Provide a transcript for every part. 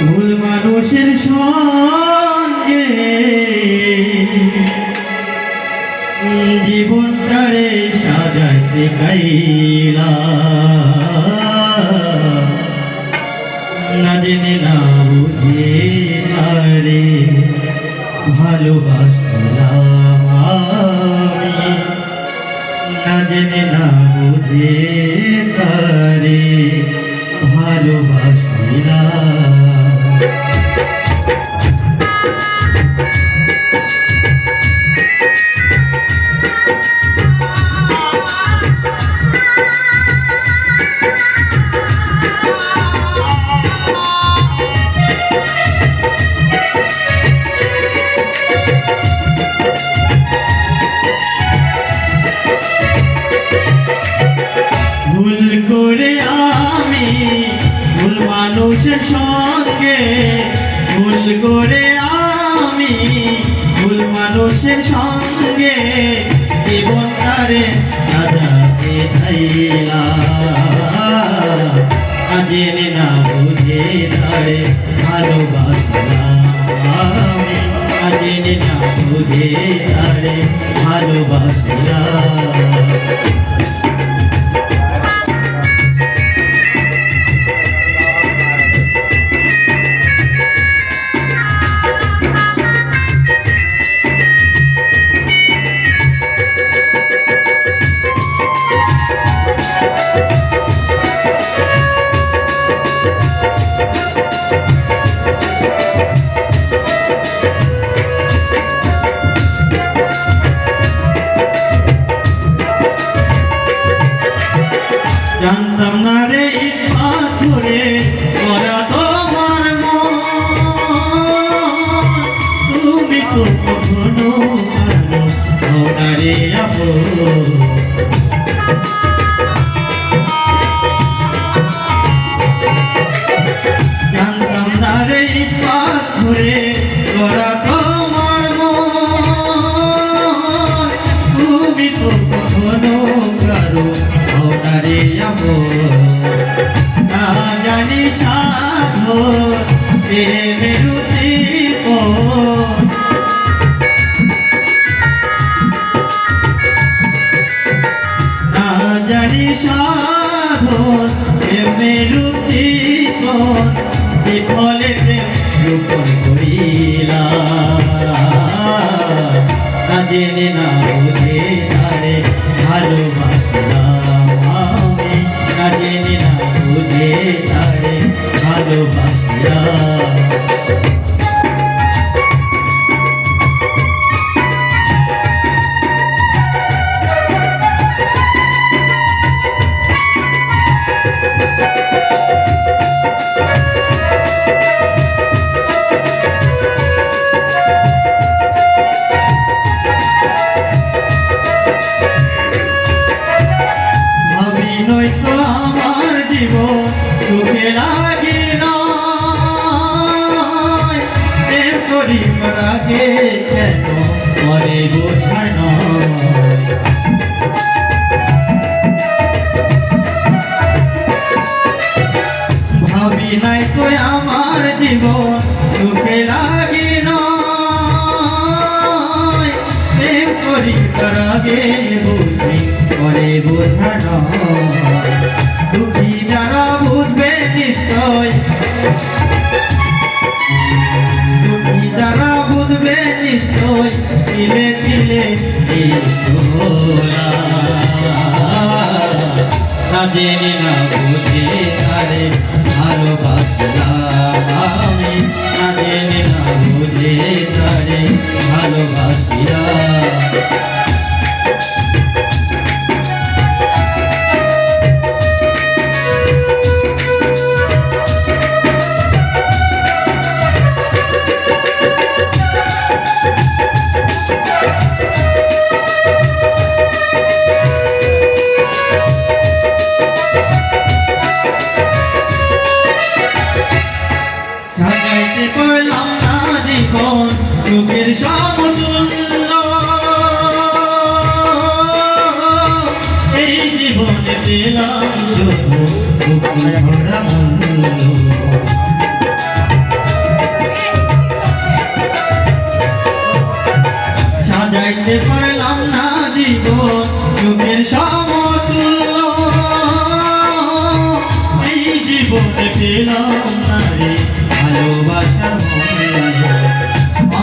ভুল মানুষের সঙ্গে জীবনটারে সাজাইতে গাইলা না জেনে না বুঝে আরে ভালোবাসলাম মানুষের সঙ্গে ভুল করে আমি, ভুল মানুষের সঙ্গে জীবনটারে সাজাতে চাইলা না জেনে না বুঝে তারে ভালোবাসলাম। আমি জেনে না বুঝে তারে ভালোবাসলাম। জানি সাধন এমনি উদ্দীপন বিফলে রূপন করিলা না জেনে না বুঝে ভাবি নাই তো আমার জীবন সুখে লাগে করি তার আগে বুঝি করে বোঝা দুঃখী যারা বুঝবে নিশ্চয় তিলে তিলে না না বুঝে তারে ভালোবাসলাম আমি। না বুঝে তারে ভালোবাসিলাম। সমতুল্য এই জীবনে পেলাম সাজাইতে পার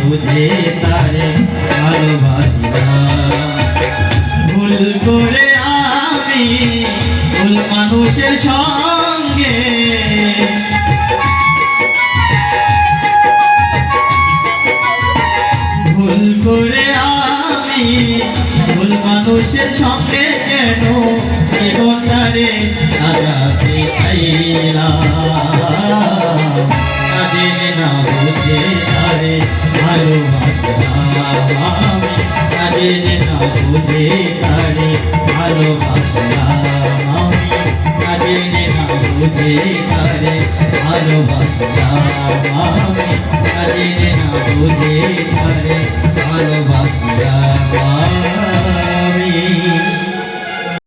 বুঝে ভুল করে ভুল সঙ্গে করে আমি ভুল মানুষের সঙ্গে কেন জীবনটারে সাজাতে চাইলাম তারে ভালোবাসলাম।